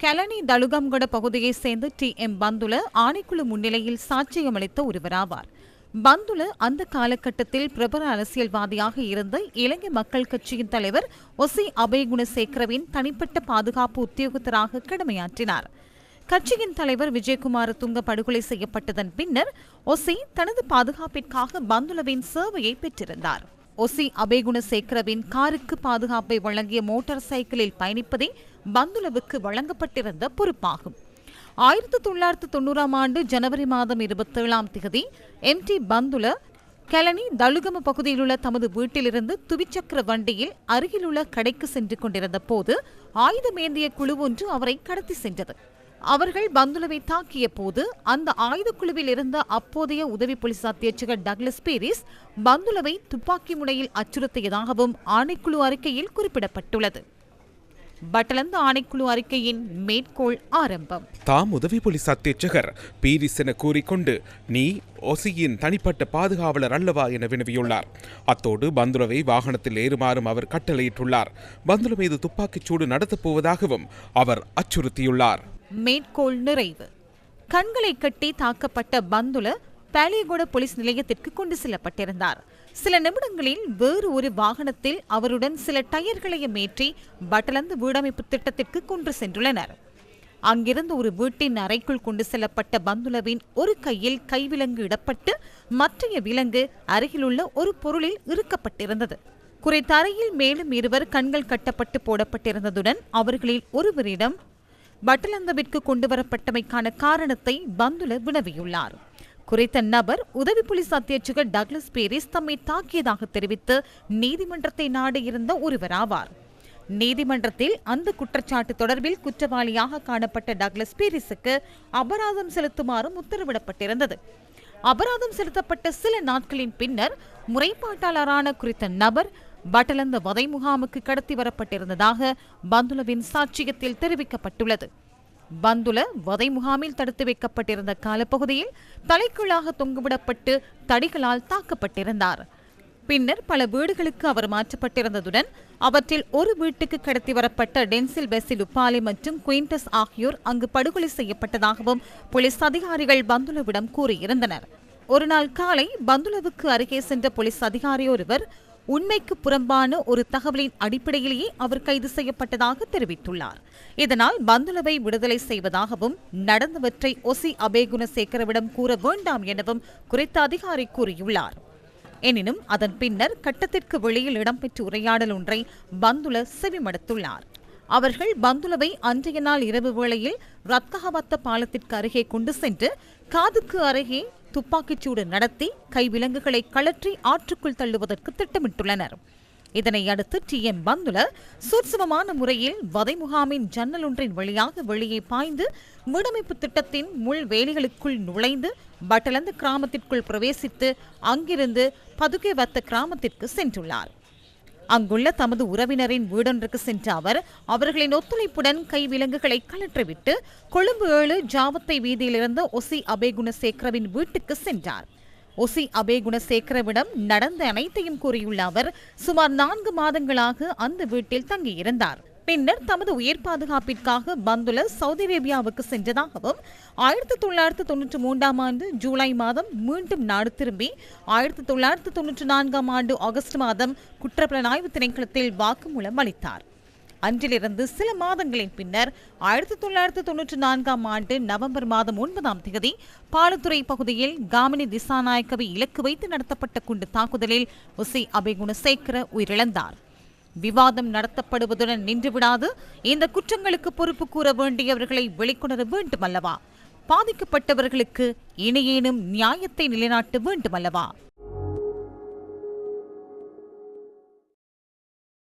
கலனி தலுகம்கட பகுதியைச் சேர்ந்த D. M. பந்துல ஆணைக்குழு முன்னிலையில் சாட்சியமளித்த ஒருவராவார் பந்துல அந்த காலகட்டத்தில் பிரபல அரசியல்வாதியாக இருந்த இலங்கை மக்கள் கட்சியின் தலைவர் ஒசி அபயகுணசேகரவின் தனிப்பட்ட பாதுகாப்பு உத்தியோகத்தராக கடமையாற்றினார். கட்சியின் தலைவர் விஜயகுமார துங்க படுகொலை செய்யப்பட்டதன் பின்னர் ஒசி தனது பாதுகாப்பிற்காக பந்துலவின் சேவையை பெற்றிருந்தார். ஒசி அபேகுணசேகரவின் காருக்கு பாதுகாப்பை வழங்கிய மோட்டார் சைக்கிளில் பயணிப்பதே பந்துலவுக்கு வழங்கப்பட்டிருந்த பொறுப்பாகும். ஆயிரத்தி தொள்ளாயிரத்து தொண்ணூறாம் ஆண்டு ஜனவரி மாதம் இருபத்தேழாம் தேதி எம் டி பந்துல கெலனி தலுகம பகுதியிலுள்ள தமது வீட்டிலிருந்து துவிச்சக்கர வண்டியில் அருகிலுள்ள கடைக்கு சென்று கொண்டிருந்த போது ஆயுதமேந்திய குழு ஒன்று அவரை கடத்தி சென்றது. அவர்கள் பந்துலவை தாக்கிய போது அந்த ஆயுதக்குழுவில் இருந்த அப்போதைய உதவி போலீஸ் அத்தியட்சகர் டக்ளஸ் பேரிஸ் பந்துலவை துப்பாக்கி முனையில் அச்சுறுத்தியதாகவும் ஆணைக்குழு அறிக்கையில் குறிப்பிடப்பட்டுள்ளது. பட்டலந்து ஆணைக்குழு அறிக்கையின் மேற்கோள் ஆரம்பம். தாம் உதவி போலீஸ் அத்தியட்சகர் பீரிஸ் என கூறிக்கொண்டு நீ ஒசியின் தனிப்பட்ட பாதுகாவலர் அல்லவா என வினவியுள்ளார். அத்தோடு பந்துலவை வாகனத்தில் ஏறுமாறும் அவர் கட்டளையிட்டுள்ளார். பந்துல மீது துப்பாக்கிச் சூடு நடத்தப் போவதாகவும் அவர் அச்சுறுத்தியுள்ளார். மேற்கோள் நிறைவு. கண்களை கட்டி தாக்கப்பட்ட பந்துல பாலியகோட போலீஸ் நிலையத்திற்கு கொண்டு செல்லப்பட்டிருந்தார். சில நிமிடங்களில் வேறு ஒரு வாகனத்தில் அவருடன் சில டயர்களையும் ஏற்றி பட்டலந்து வீடமைப்பு திட்டத்திற்கு கொண்டு சென்றுள்ளனர். அங்கிருந்து ஒரு வீட்டின் அறைக்குள் கொண்டு செல்லப்பட்ட பந்துலவின் ஒரு கையில் கைவிலங்கு இடப்பட்டு மற்றைய விலங்கு அருகிலுள்ள ஒரு பொருளில் இறுக்கப்பட்டிருந்தது. குறைத்த அறையில் மேலும் இருவர் கண்கள் கட்டப்பட்டு போடப்பட்டிருந்ததுடன் அவர்களில் ஒருவரிடம் பட்டலந்தவிற்கு கொண்டுவரப்பட்டமைக்கான காரணத்தை பந்துல வினவியுள்ளார். குறித்த நபர் உதவி போலீஸ் அத்தியட்சகர் டக்ளஸ் பேரிஸ் தம்மை தாக்கியதாக தெரிவித்து நீதிமன்றத்தை நாடியிருந்த ஒருவராவார் நீதிமன்றத்தில் அந்த குற்றச்சாட்டு தொடர்பில் குற்றவாளியாக காணப்பட்ட டக்ளஸ் பேரிஸுக்கு அபராதம் செலுத்துமாறும் உத்தரவிடப்பட்டிருந்தது. அபராதம் செலுத்தப்பட்ட சில நாட்களின் பின்னர் முறைப்பாட்டாளரான குறித்த நபர் பட்டலந்த வதை முகாமுக்கு கடத்தி வரப்பட்டிருந்ததாக பந்துலவின் சாட்சியத்தில் தெரிவிக்கப்பட்டுள்ளது. பந்துல வதை முகாமில் தடுத்து வைக்கப்பட்டிருந்த காலப்பகுதியில் தலைக்குள்ளாக தொங்குவிடப்பட்டு தடிகளால் தாக்கப்பட்டிருந்தார். பின்னர் பல வீடுகளுக்கு அவர் மாற்றப்பட்டிருந்ததுடன் அவற்றில் ஒரு வீட்டுக்கு கடத்தி வரப்பட்ட டென்சில் பெசில் லுப்பாலி மற்றும் குயின்டஸ் ஆகியோர் அங்கு படுகொலை செய்யப்பட்டதாகவும் போலீஸ் அதிகாரிகள் பந்துலவிடம் கூறியிருந்தனர். ஒருநாள் காலை பந்துலவுக்கு அருகே சென்ற போலீஸ் அதிகாரி ஒருவர் உண்மைக்கு புறம்பான ஒரு தகவலின் அடிப்படையிலேயே அவர் கைது செய்யப்பட்டதாக தெரிவித்துள்ளார். இதனால் பந்துலவை விடுதலை செய்வதாகவும் நடந்தவற்றை ஒசி அபேகுணசேகரவிடம் கூற வேண்டாம் எனவும் குறித்த அதிகாரி கூறியுள்ளார். எனினும் அதன் பின்னர் கட்டத்திற்கு வெளியில் இடம்பெற்ற உரையாடல் ஒன்றை பந்துல செவிமடுத்துள்ளார். அவர்கள் பந்துலவை அன்றைய நாள் இரவு வேளையில் ரத்கஹவத்த பாலத்திற்கு அருகே கொண்டு சென்று காதுக்கு அருகே துப்பாக்கிச்சூடு நடத்தி கைவிலங்குகளை கழற்றி ஆற்றுக்குள் தள்ளுவதற்கு திட்டமிட்டுள்ளனர். இதனை அடுத்து டி எம் பந்துல சூட்சமமான முறையில் வதை முகாமின் ஜன்னல் ஒன்றின் வழியாக வெளியே பாய்ந்து வீடமைப்பு திட்டத்தின் முள் வேலிகளுக்குள் நுழைந்து பட்டலந்து கிராமத்திற்குள் பிரவேசித்து அங்கிருந்து பதுகை வத்த கிராமத்திற்கு சென்றுள்ளார். அங்குள்ள தமது உறவினரின் வீடொன்றுக்கு சென்ற அவர் அவர்களின் ஒத்துழைப்புடன் கைவிலங்குகளை கலற்றிவிட்டு கொழும்பு ஏழு ஜாவத்தை வீதியிலிருந்த ஒசி அபேகுணசேகரவின் வீட்டுக்கு சென்றார். ஒசி அபேகுணசேகரவிடம் நடந்த அனைத்தையும் கூறியுள்ள அவர் சுமார் நான்கு மாதங்களாக அந்த வீட்டில் தங்கியிருந்தார். பின்னர் தமது உயிர் பாதுகாப்பிற்காக பந்துல சவுதி அரேபியாவுக்கு சென்றதாகவும் ஆயிரத்தி தொள்ளாயிரத்து தொன்னூற்றி மூன்றாம் ஆண்டு ஜூலை மாதம் மீண்டும் நாடு திரும்பி ஆயிரத்தி தொள்ளாயிரத்து தொன்னூற்றி நான்காம் ஆண்டு ஆகஸ்ட் மாதம் குற்றப்புலனாய்வு திணைக்களத்தில் வாக்குமூலம் அளித்தார். அன்றிலிருந்து சில மாதங்களின் பின்னர் ஆயிரத்தி தொள்ளாயிரத்து தொன்னூற்றி நான்காம் ஆண்டு நவம்பர் மாதம் ஒன்பதாம் தேதி பாலத்துறை பகுதியில் காமினி திசாநாயக்கவை இலக்கு வைத்து நடத்தப்பட்ட குண்டு தாக்குதலில் உசி அபேகுணசேகர உயிரிழந்தார். விவாதம் நடத்தப்படுவதுடன் நின்றுவிடாது. இந்த குற்றங்களுக்கு பொறுப்பு கூற வேண்டியவர்களை வெளிக்கொணர வேண்டுமல்லவா? பாதிக்கப்பட்டவர்களுக்கு இனியேனும் நியாயத்தை நிலைநாட்ட வேண்டுமல்லவா?